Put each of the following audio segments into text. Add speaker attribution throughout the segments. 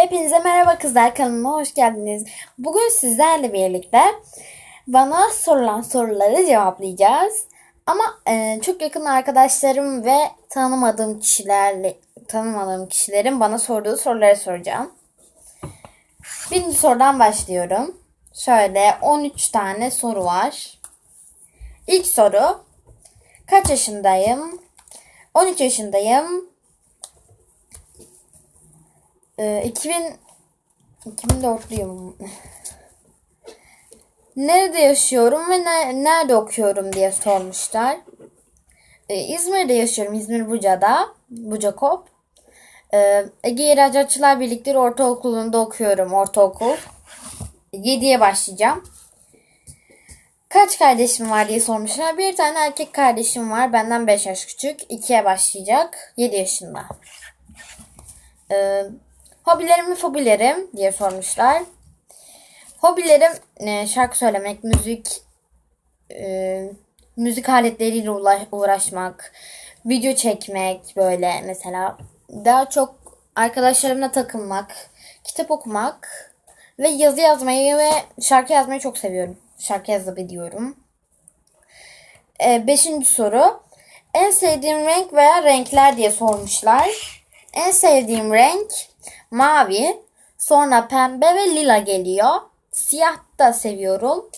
Speaker 1: Hepinize merhaba kızlar kanalıma hoş geldiniz. Bugün sizlerle birlikte bana sorulan soruları cevaplayacağız. Ama e, çok yakın arkadaşlarım ve tanımadığım kişilerle tanımadığım kişilerin bana sorduğu soruları soracağım. Birinci sorudan başlıyorum. Şöyle 13 tane soru var. İlk soru kaç yaşındayım? 13 yaşındayım. Ee, 2000 2004'lüyüm. Nerede yaşıyorum ve ne- nerede okuyorum diye sormuşlar. Ee, İzmir'de yaşıyorum. İzmir Buca'da. Bucakop. Ee, Ege İhracatçılar Birlikleri Ortaokulu'nda okuyorum. Ortaokul. 7'ye başlayacağım. Kaç kardeşim var diye sormuşlar. Bir tane erkek kardeşim var. Benden 5 yaş küçük. 2'ye başlayacak. 7 yaşında. Ee, hobilerim mi fobilerim diye sormuşlar. Hobilerim e, şarkı söylemek, müzik, e, müzik aletleriyle uğraşmak, video çekmek böyle mesela. Daha çok arkadaşlarımla takılmak, kitap okumak ve yazı yazmayı ve şarkı yazmayı çok seviyorum. Şarkı yazabiliyorum. E, beşinci soru. En sevdiğim renk veya renkler diye sormuşlar. En sevdiğim renk mavi. Sonra pembe ve lila geliyor. Siyah da seviyorum.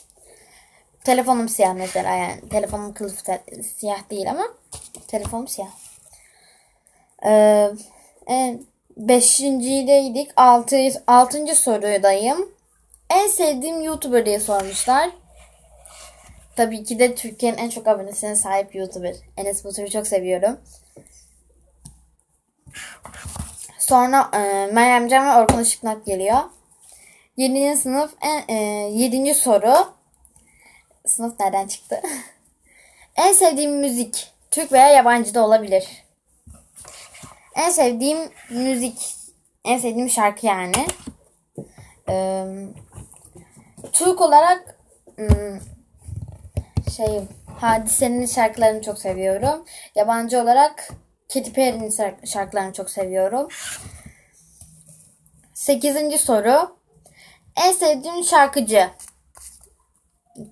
Speaker 1: Telefonum siyah mesela yani. Telefonum kılıf siyah değil ama telefonum siyah. Ee, beşincideydik. Altı, altıncı sorudayım. En sevdiğim YouTuber diye sormuşlar. Tabii ki de Türkiye'nin en çok abonesine sahip YouTuber. Enes Batur'u çok seviyorum. Sonra e, Meryem Can ve Orkun Işıknak geliyor. 7. sınıf en, e, 7. soru. Sınıf nereden çıktı? en sevdiğim müzik. Türk veya yabancı da olabilir. En sevdiğim müzik. En sevdiğim şarkı yani. Ee, Türk olarak hmm, şey Hadise'nin şarkılarını çok seviyorum. Yabancı olarak Katy Perry'nin şark- şarkılarını çok seviyorum. Sekizinci soru. En sevdiğim şarkıcı.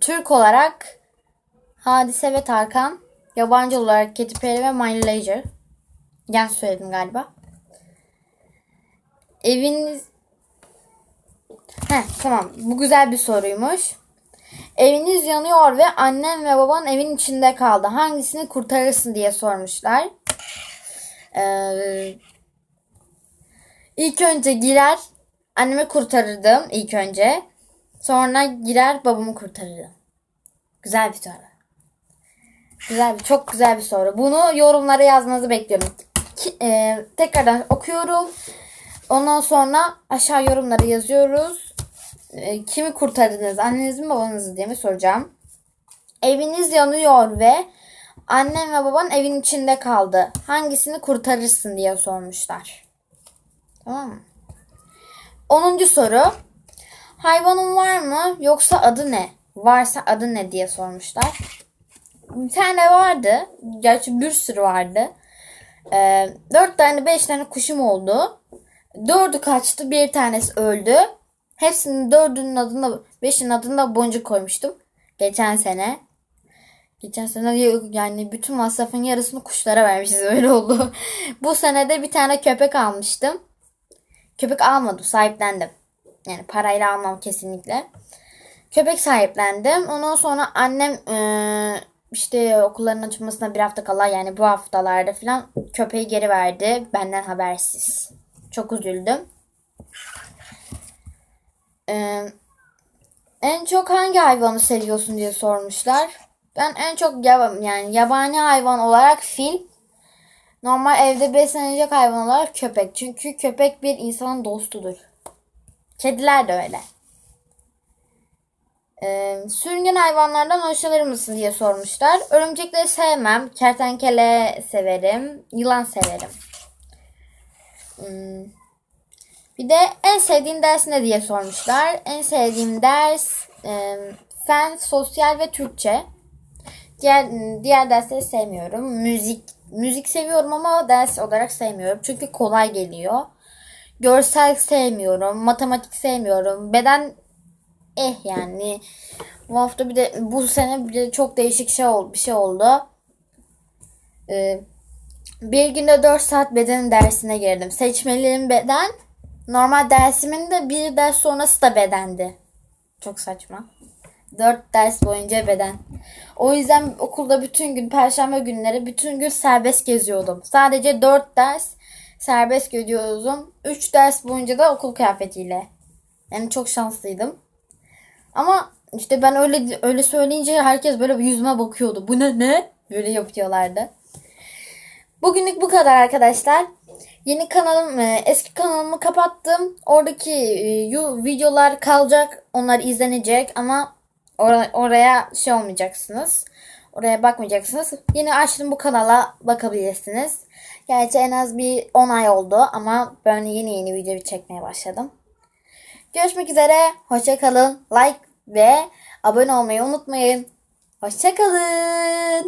Speaker 1: Türk olarak Hadise ve Tarkan. Yabancı olarak Katy Perry ve Miley Cyrus. Yanlış söyledim galiba. Eviniz... Heh, tamam. Bu güzel bir soruymuş. Eviniz yanıyor ve annen ve baban evin içinde kaldı. Hangisini kurtarırsın diye sormuşlar. Ee, ilk önce girer annemi kurtarırdım ilk önce. Sonra girer babamı kurtarırdım. Güzel bir soru. Güzel bir, çok güzel bir soru. Bunu yorumlara yazmanızı bekliyorum. Ki- e, tekrardan okuyorum. Ondan sonra aşağı yorumlara yazıyoruz. E, kimi kurtardınız? Anneniz mi babanızı diye mi soracağım. Eviniz yanıyor ve annen ve baban evin içinde kaldı. Hangisini kurtarırsın diye sormuşlar. Tamam mı? 10. soru. Hayvanın var mı yoksa adı ne? Varsa adı ne diye sormuşlar. Bir tane vardı. Gerçi bir sürü vardı. Ee, dört tane beş tane kuşum oldu. Dördü kaçtı. Bir tanesi öldü. Hepsinin dördünün adına beşinin adına boncuk koymuştum. Geçen sene. Geçen sene yani bütün masrafın yarısını kuşlara vermişiz öyle oldu. Bu sene de bir tane köpek almıştım. Köpek almadım sahiplendim. Yani parayla almam kesinlikle. Köpek sahiplendim. Ondan sonra annem eee, işte okulların açılmasına bir hafta kala yani bu haftalarda falan köpeği geri verdi. Benden habersiz. Çok üzüldüm. Eee, en çok hangi hayvanı seviyorsun diye sormuşlar. Ben en çok yani yabani hayvan olarak fil, normal evde beslenecek hayvan olarak köpek. Çünkü köpek bir insanın dostudur. Kediler de öyle. Ee, sürüngen hayvanlardan hoşlanır mısın diye sormuşlar. Örümcekleri sevmem. Kertenkele severim. Yılan severim. Hmm. Bir de en sevdiğin ders ne diye sormuşlar. En sevdiğim ders e, fen, sosyal ve Türkçe. Diğer diğer dersleri sevmiyorum. Müzik müzik seviyorum ama ders olarak sevmiyorum. Çünkü kolay geliyor. görsel sevmiyorum. Matematik sevmiyorum. Beden eh yani. Bu hafta bir de bu sene bir de çok değişik şey oldu, bir şey oldu. Ee, bir günde 4 saat beden dersine girdim. Seçmelerim beden. Normal dersimin de bir ders sonrası da bedendi. Çok saçma. 4 ders boyunca beden. O yüzden okulda bütün gün perşembe günleri bütün gün serbest geziyordum. Sadece 4 ders serbest geziyordum. 3 ders boyunca da okul kıyafetiyle. Yani çok şanslıydım. Ama işte ben öyle öyle söyleyince herkes böyle yüzüme bakıyordu. Bu ne ne? Böyle yapıyorlardı. Bugünlük bu kadar arkadaşlar. Yeni kanalım, e, eski kanalımı kapattım. Oradaki e, videolar kalacak. Onlar izlenecek ama or- oraya şey olmayacaksınız. Oraya bakmayacaksınız. Yeni açtım bu kanala bakabilirsiniz. Gerçi en az bir 10 ay oldu ama ben yeni yeni video çekmeye başladım. Görüşmek üzere. Hoşça kalın. Like ve abone olmayı unutmayın. Hoşça kalın.